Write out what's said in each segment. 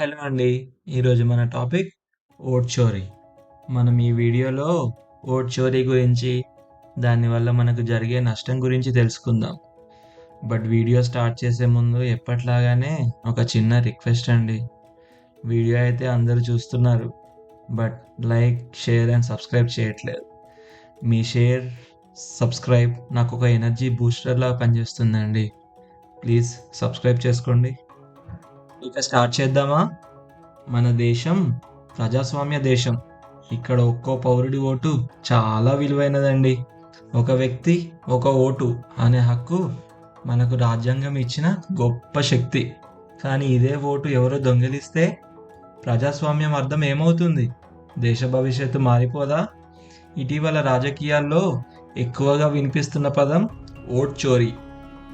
Hello అండి. ఈరోజు మన టాపిక్ ఓట్ చోరీ. మనం ఈ వీడియోలో ఓట్ చోరీ గురించి దానివల్ల మనకు జరిగే నష్టం గురించి తెలుసుకుందాం. బట్ వీడియో స్టార్ట్ చేసే ముందు ఎప్పట్లాగానే ఒక చిన్న రిక్వెస్ట్ అండి. వీడియో అయితే అందరూ చూస్తున్నారు but like share and subscribe చేయట్లేదు. మీ షేర్ సబ్స్క్రైబ్ నాకు ఒక ఎనర్జీ బూస్టర్లా పనిచేస్తుందండి. ప్లీజ్ సబ్స్క్రైబ్ చేసుకోండి. ఇక స్టార్ట్ చేద్దామా? మన దేశం ప్రజాస్వామ్య దేశం. ఇక్కడ ఒక్కో పౌరుడి ఓటు చాలా విలువైనదండి. ఒక వ్యక్తి ఒక ఓటు అనే హక్కు మనకు రాజ్యాంగం ఇచ్చిన గొప్ప శక్తి. కానీ ఇదే ఓటు ఎవరో దొంగిలిస్తే ప్రజాస్వామ్యం అర్థం ఏమవుతుంది? దేశ భవిష్యత్తు మారిపోదా? ఇటీవల రాజకీయాల్లో ఎక్కువగా వినిపిస్తున్న పదం ఓట్ చోరీ.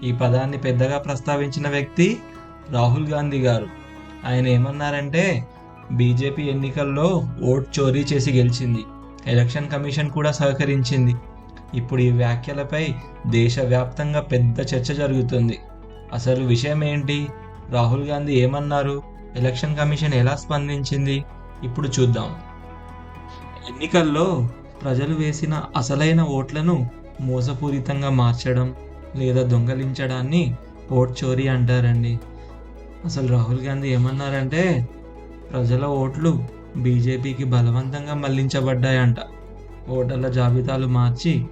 ఈ పదాన్ని పెద్దగా ప్రస్తావించిన వ్యక్తి రాహుల్ గాంధీ గారు. ఆయన ఏమన్నారంటే బీజేపీ ఎన్నికల్లో ఓట్ చోరీ చేసి గెలిచింది. ఎలక్షన్ కమిషన్ కూడా సహకరించింది. ఇప్పుడు ఈ వ్యాఖ్యలపై దేశవ్యాప్తంగా పెద్ద చర్చ జరుగుతుంది. అసలు విషయం ఏంటి? రాహుల్ గాంధీ ఏమన్నారు? ఎలక్షన్ కమిషన్ ఎలా స్పందించింది? ఇప్పుడు చూద్దాం. ఎన్నికల్లో ప్రజలు వేసిన అసలైన ఓట్లను మోసపూరితంగా మార్చడం లేదా దొంగలించడాన్ని ఓట్ చోరీ అంటారండి. అసలు రాహుల్ గాంధీ ఏమన్నారంటే ప్రజల ఓట్లు బీజేపీకి బలవంతంగా మళ్ళించబడ్డాయంట. ఓటర్ల జాబితాలు మార్చి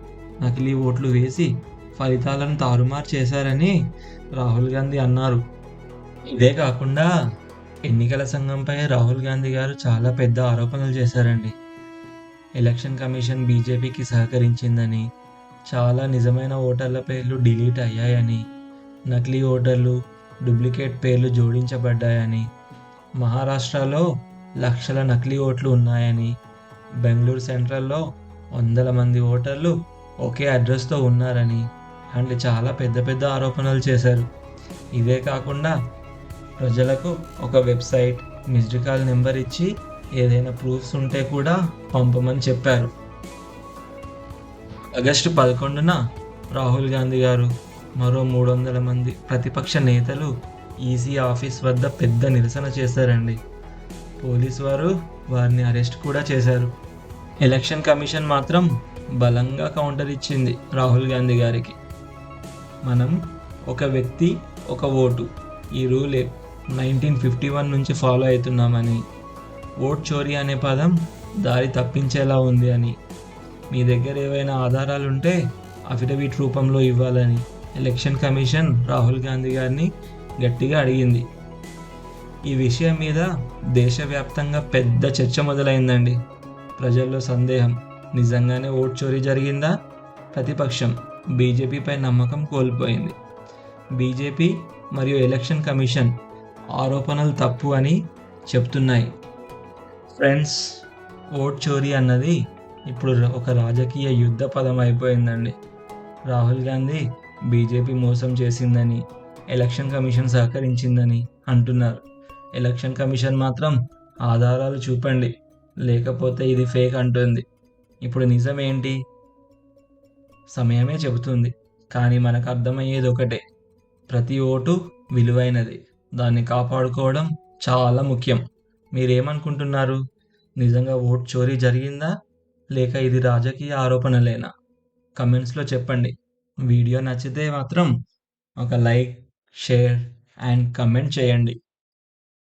నకిలీ ఓట్లు వేసి ఫలితాలను తారుమారు చేశారని రాహుల్ గాంధీ అన్నారు. ఇదే కాకుండా ఎన్నికల సంఘంపై రాహుల్ గాంధీ గారు చాలా పెద్ద ఆరోపణలు చేశారండి. ఎలక్షన్ కమిషన్ బీజేపీకి సహకరించిందని చాలా నిజమైన ఓటర్ల పేర్లు డిలీట్ అయ్యాయని నకిలీ ఓటర్లు డూప్లికేట్ పేర్లు జోడించబడ్డాయని మహారాష్ట్రలో లక్షల నకిలీ ఓట్లు ఉన్నాయని బెంగళూరు సెంట్రల్లో వందల మంది ఓటర్లు ఒకే అడ్రస్తో ఉన్నారని అండ్ చాలా పెద్ద పెద్ద ఆరోపణలు చేశారు. ఇవే కాకుండా ప్రజలకు ఒక వెబ్సైట్ మిస్డ్ కాల్ నెంబర్ ఇచ్చి ఏదైనా ప్రూఫ్స్ ఉంటే కూడా పంపమని చెప్పారు. ఆగస్టు పదకొండున రాహుల్ గాంధీ గారు మరో మూడు వందల మంది ప్రతిపక్ష నేతలు ఈసీ ఆఫీస్ వద్ద పెద్ద నిరసన చేశారండి. పోలీస్ వారు వారిని అరెస్ట్ కూడా చేశారు. ఎలక్షన్ కమిషన్ మాత్రం బలంగా కౌంటర్ ఇచ్చింది రాహుల్ గాంధీ గారికి. మనం ఒక వ్యక్తి ఒక ఓటు ఈ రూల్ నైన్టీన్ ఫిఫ్టీ వన్ నుంచి ఫాలో అవుతున్నామని ఓట్ చోరీ అనే పదం దారి తప్పించేలా ఉంది అని. మీ దగ్గర ఏవైనా ఆధారాలు ఉంటే అఫిడవిట్ రూపంలో ఇవ్వాలని. ఎలక్షన్ కమిషన్ రాహుల్ గాంధీ గారిని గట్టిగా అడిగింది. ఈ విషయం మీద దేశవ్యాప్తంగా పెద్ద చర్చ మొదలైందండి. ప్రజల్లో సందేహం. నిజంగానే ఓట్ చోరీ జరిగిందా? ప్రతిపక్షం. బీజేపీపై నమ్మకం కోల్పోయింది. బీజేపీ మరియు ఎలక్షన్ కమిషన్ ఆరోపణలు తప్పు అని చెప్తున్నాయి. ఫ్రెండ్స్ ఓట్ చోరీ అన్నది ఇప్పుడు ఒక రాజకీయ యుద్ధ పదం అయిపోయిందండి. రాహుల్ గాంధీ బీజేపీ మోసం చేసిందని ఎలక్షన్ కమిషన్ సహకరించిందని అంటున్నారు. ఎలక్షన్ కమిషన్ మాత్రం ఆధారాలు చూపండి లేకపోతే ఇది ఫేక్ అంటుంది. ఇప్పుడు నిజం ఏంటి సమయమే చెబుతుంది కానీ మనకు అర్థమయ్యేది ఒకటే. ప్రతి ఓటు విలువైనది దాన్ని కాపాడుకోవడం చాలా ముఖ్యం. మీరేమనుకుంటున్నారు? నిజంగా ఓట్ చోరీ జరిగిందా? లేక ఇది రాజకీయ ఆరోపణలేనా? కమెంట్స్లో చెప్పండి. వీడియో నచ్చితే మాత్రం ఒక లైక్ షేర్ అండ్ కమెంట్ చేయండి.